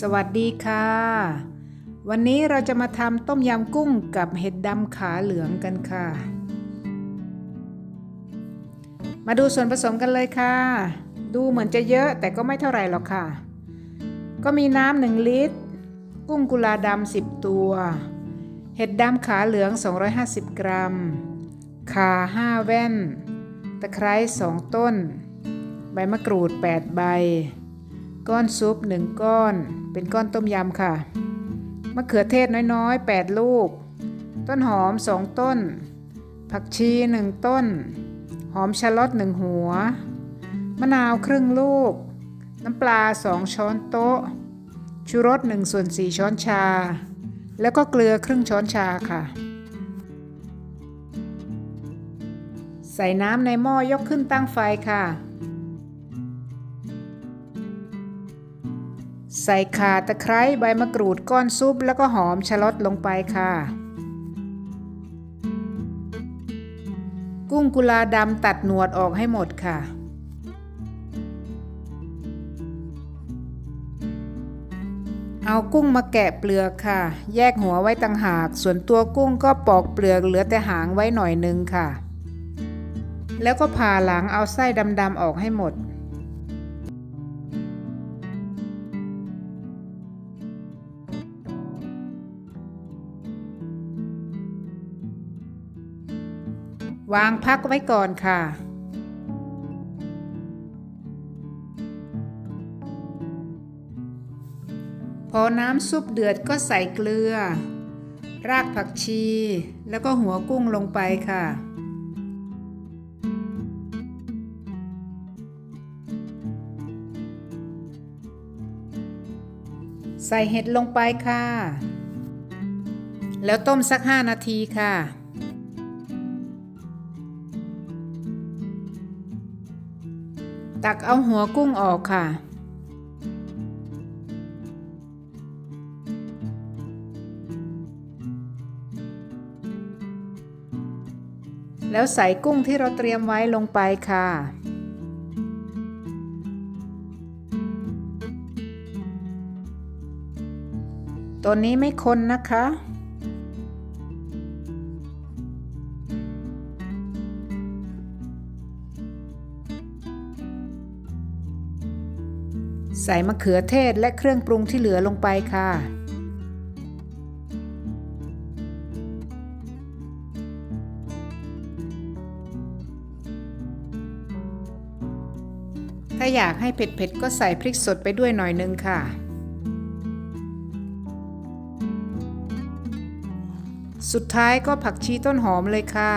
สวัสดีค่ะ วันนี้เราจะมาทำต้มยำกุ้งกับเห็ดดำขาเหลืองกันค่ะ มาดูส่วนผสมกันเลยค่ะ ดูเหมือนจะเยอะแต่ก็ไม่เท่าไหร่หรอกค่ะ ก็มีน้ำหนึ่งลิตร กุ้งกุลาดำ10ตัว เห็ดดำขาเหลือง 250 กรัมข่า5แว่น ตะไคร้2ต้น ใบมะกรูด 8 ใบ ก้อนซุป1ก้อน เป็นก้อนต้มยำค่ะ มะเขือเทศน้อยๆ 8 ลูก ต้นหอม 2 ต้น ผักชี 1 ต้น หอมชะลอต1หัว มะนาวครึ่งลูก น้ำปลา 2 ช้อนโต๊ะ ชูรส1ส่วน4ช้อนชา แล้วก็เกลือครึ่งช้อนชาค่ะ ใส่น้ำในหม้อยกขึ้นตั้งไฟค่ะ ใส่ข่าตะไคร้ใบมะกรูดก้อนซุปแล้วก็หอมชะลอตลงไปค่ะ กุ้งกุลาดำตัดหนวดออกให้หมดค่ะ เอากุ้งมาแกะเปลือกค่ะ แยกหัวไว้ต่างหาก ส่วนตัวกุ้งก็ปอกเปลือกเหลือแต่หางไว้หน่อยนึงค่ะ แล้วก็ผ่าหลังเอาไส้ดำๆออกให้หมด วางพักไว้ก่อนค่ะ พอน้ำซุปเดือดก็ใส่เกลือ รากผักชี แล้วก็หัวกุ้งลงไปค่ะ ใส่เห็ดลงไปค่ะ แล้วต้มสัก 5 นาทีค่ะ ตักเอาหัวกุ้งออกค่ะ แล้วใส่กุ้งที่เราเตรียมไว้ลงไปค่ะตัวนี้ไม่คนนะคะ ใส่มะเขือเทศและเครื่องปรุงที่เหลือลงไปค่ะ ถ้าอยากให้เผ็ดๆก็ใส่พริกสดไปด้วยหน่อยนึงค่ะ สุดท้ายก็ผักชีต้นหอมเลยค่ะ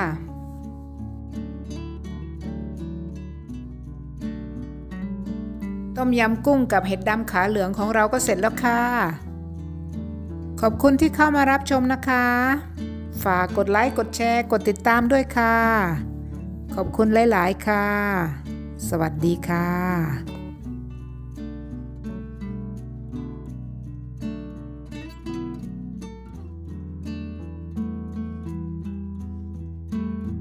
ต้มยำกุ้งกับเห็ดดำขาเหลืองของเราก็เสร็จแล้วค่ะ ขอบคุณที่เข้ามารับชมนะคะ ฝากกดไลค์ กดแชร์ กดติดตามด้วยค่ะ ขอบคุณหลาย ๆ ค่ะ สวัสดีค่ะ